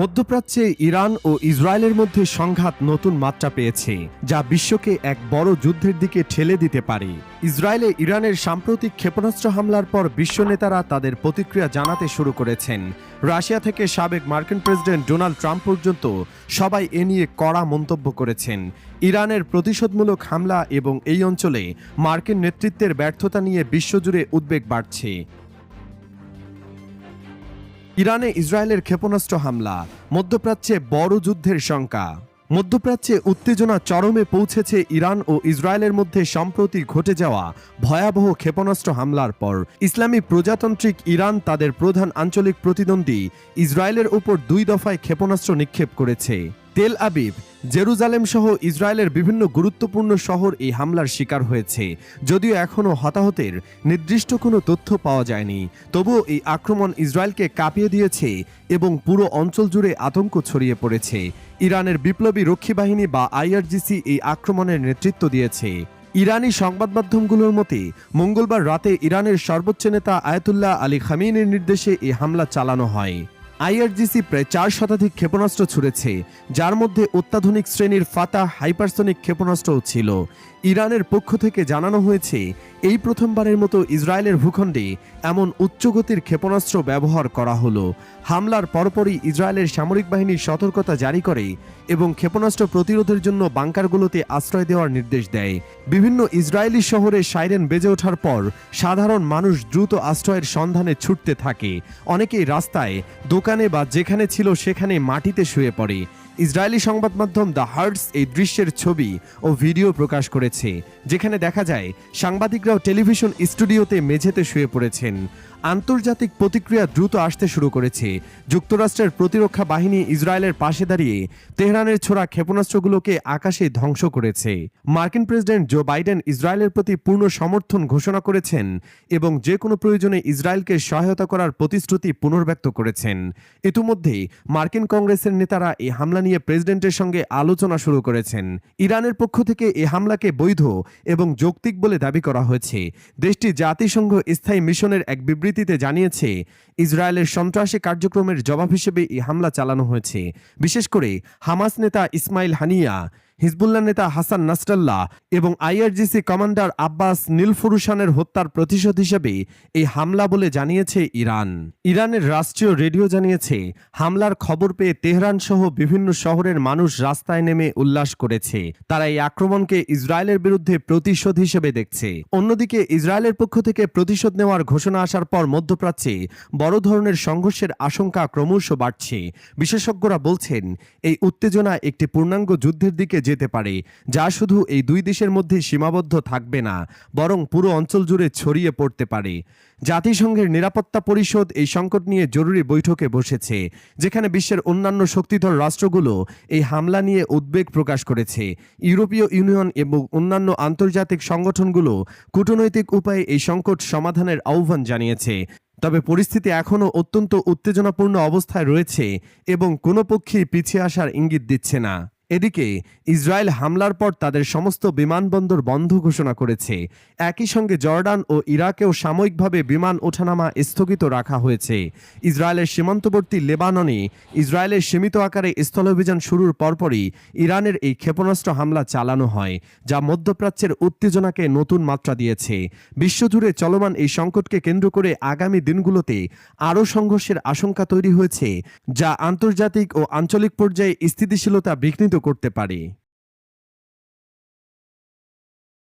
মধ্যপ্রাচ্যে ইরান ও ইসরায়েলের মধ্যে সংঘাত নতুন মাত্রা পেয়েছে, যা বিশ্বকে এক বড় যুদ্ধের দিকে ঠেলে দিতে পারে। ইসরায়েলে ইরানের সাম্প্রতিক ক্ষেপণাস্ত্র হামলার পর বিশ্ব নেতারা তাদের প্রতিক্রিয়া জানাতে শুরু করেছেন। রাশিয়া থেকে সাবেক মার্কিন প্রেসিডেন্ট ডোনাল্ড ট্রাম্প পর্যন্ত সবাই এ নিয়ে কড়া মন্তব্য করেছেন। ইরানের প্রতিশোধমূলক হামলা এবং এই অঞ্চলে মার্কিন নেতৃত্বের ব্যর্থতা নিয়ে বিশ্বজুড়ে উদ্বেগ বাড়ছে। ইরানে ইসরায়েলের ক্ষেপণাস্ত্র হামলা, মধ্যপ্রাচ্যে বড় যুদ্ধের শঙ্কা। মধ্যপ্রাচ্যে উত্তেজনা চরমে পৌঁছেছে ইরান ও ইসরায়েলের মধ্যে সম্প্রতি ঘটে যাওয়া ভয়াবহ ক্ষেপণাস্ত্র হামলার পর। ইসলামী প্রজাতান্ত্রিক ইরান তাদের প্রধান আঞ্চলিক প্রতিদ্বন্দ্বী ইসরায়েলের ওপর দুই দফায় ক্ষেপণাস্ত্র নিক্ষেপ করেছে। তেল আবিব, জেরুজালেম সহ ইসরায়েলের বিভিন্ন গুরুত্বপূর্ণ শহর এই হামলার শিকার হয়েছে। যদিও এখনও হতাহতের নির্দিষ্ট কোনো তথ্য পাওয়া যায়নি, তবুও এই আক্রমণ ইসরায়েলকে কাঁপিয়ে দিয়েছে এবং পুরো অঞ্চল জুড়ে আতঙ্ক ছড়িয়ে পড়েছে। ইরানের বিপ্লবী রক্ষী বাহিনী বা আইআরজিসি এই আক্রমণের নেতৃত্ব দিয়েছে। ইরানি সংবাদ মাধ্যমগুলোর মতে, মঙ্গলবার রাতে ইরানের সর্বোচ্চ নেতা আয়াতুল্লাহ আলী খামিনের নির্দেশে এই হামলা চালানো হয়। আইআরজিসি প্রায় চার শতাধিক ক্ষেপণাস্ত্র ছুড়েছে, যার মধ্যে অত্যাধুনিক শ্রেণির ফাতা হাইপারসনিক ক্ষেপণাস্ত্রও ছিল। ইরানের পক্ষ থেকে জানানো হয়েছে, এই প্রথমবারের মতো ইসরায়েলের ভূখণ্ডে এমন উচ্চগতির ক্ষেপণাস্ত্র ব্যবহার করা হলো। হামলার পরপরই ইসরায়েলের সামরিক বাহিনী সতর্কতা জারি করে এবং ক্ষেপণাস্ত্র প্রতিরোধের জন্য বাংকারগুলোতে আশ্রয় দেওয়ার নির্দেশ দেয়। বিভিন্ন ইসরায়েলি শহরে সাইরেন বেজে ওঠার পর সাধারণ মানুষ দ্রুত আশ্রয়ের সন্ধানে ছুটতে থাকে। অনেকেই রাস্তায় দোকানে বা যেখানে ছিল সেখানে মাটিতে শুয়ে পড়ে। ইসরায়েলি সংবাদ মাধ্যম দ্য হার্টস এই দৃশ্যের ছবি ও ভিডিও প্রকাশ করেছে, যেখানে দেখা যায় সাংবাদিকরাও টেলিভিশন স্টুডিওতে মেঝেতে শুয়ে পড়েছেন। আন্তর্জাতিক প্রতিক্রিয়া দ্রুত আসতে শুরু করেছে। যুক্তরাষ্ট্রের প্রতিরক্ষা বাহিনী ইসরায়েলের পাশে দাঁড়িয়ে তেহরানের ছোড়া ক্ষেপণাস্ত্রগুলোকে আকাশে ধ্বংস করেছে। মার্কিন প্রেসিডেন্ট জো বাইডেন ইসরায়েলের প্রতি পূর্ণ সমর্থন ঘোষণা করেছেন এবং যে কোনো প্রয়োজনে ইসরায়েলকে সহায়তা করার প্রতিশ্রুতি পুনর্ব্যক্ত করেছেন। ইতিমধ্যে মার্কিন কংগ্রেসের নেতারা এই হামলা নিয়ে প্রেসিডেন্টের সঙ্গে আলোচনা শুরু করেছেন। ইরানের পক্ষ থেকে এই হামলাকে বৈধ এবং যৌক্তিক বলে দাবি করা হয়েছে। দেশটি জাতিসংঘ স্থায়ী মিশনের এক বিবৃতিতে জানিয়েছে, ইসরায়েলের সন্ত্রাসী কার্যক্রমের জবাব হিসেবে এই হামলা চালানো হয়েছে। বিশেষ করে হামাস নেতা ইসমাইল হানিয়া হিজবুল্লাহ নেতা হাসান নাসরাল্লাহ এবং আইআরজিসি কমান্ডার আব্বাস নীলফুরুসানের হত্যার প্রতিশোধ হিসেবে এই হামলা বলে জানিয়েছে ইরান। ইরানের রাষ্ট্রীয় রেডিও জানিয়েছে, হামলার খবর পেয়ে তেহরান সহ বিভিন্ন শহরের মানুষ রাস্তায় নেমে উল্লাস করেছে। তারা এই আক্রমণকে ইসরায়েলের বিরুদ্ধে প্রতিশোধ হিসেবে দেখছে। অন্যদিকে ইসরায়েলের পক্ষ থেকে প্রতিশোধ নেওয়ার ঘোষণা আসার পর মধ্যপ্রাচ্যে বড় ধরনের সংঘর্ষের আশঙ্কা ক্রমশ বাড়ছে। বিশেষজ্ঞরা বলছেন, এই উত্তেজনা একটি পূর্ণাঙ্গ যুদ্ধের দিকে যেতে পারে, যা শুধু এই দুই দেশের মধ্যে সীমাবদ্ধ থাকবে না, বরং পুরো অঞ্চল জুড়ে ছড়িয়ে পড়তে পারে। জাতিসংঘের নিরাপত্তা পরিষদ এই সংকট নিয়ে জরুরি বৈঠকে বসেছে, যেখানে বিশ্বের অন্যান্য শক্তিধর রাষ্ট্রগুলো এই হামলা নিয়ে উদ্বেগ প্রকাশ করেছে। ইউরোপীয় ইউনিয়ন এবং অন্যান্য আন্তর্জাতিক সংগঠনগুলো কূটনৈতিক উপায়ে এই সংকট সমাধানের আহ্বান জানিয়েছে। তবে পরিস্থিতি এখনও অত্যন্ত উত্তেজনাপূর্ণ অবস্থায় রয়েছে এবং কোনো পক্ষেই পিছিয়ে আসার ইঙ্গিত দিচ্ছে না। এদিকে, ইসরায়েল হামলার পর তাদের সমস্ত বিমানবন্দর বন্ধ ঘোষণা করেছে। একই সঙ্গে জর্ডান ও ইরাকেও সাময়িকভাবে বিমান ওঠানামা স্থগিত রাখা হয়েছে। ইসরায়েলের সীমান্তবর্তী লেবাননে ইসরায়েলের সীমিত আকারে স্থলাভিযান শুরুর পরপরই ইরানের এই ক্ষেপণাস্ত্র হামলা চালানো হয়, যা মধ্যপ্রাচ্যের উত্তেজনাকে নতুন মাত্রা দিয়েছে। বিশ্বজুড়ে চলমান এই সংকটকে কেন্দ্র করে আগামী দিনগুলোতে আরও সংঘর্ষের আশঙ্কা তৈরি হয়েছে, যা আন্তর্জাতিক ও আঞ্চলিক পর্যায়ে স্থিতিশীলতা বিঘ্নিত করতে পারে।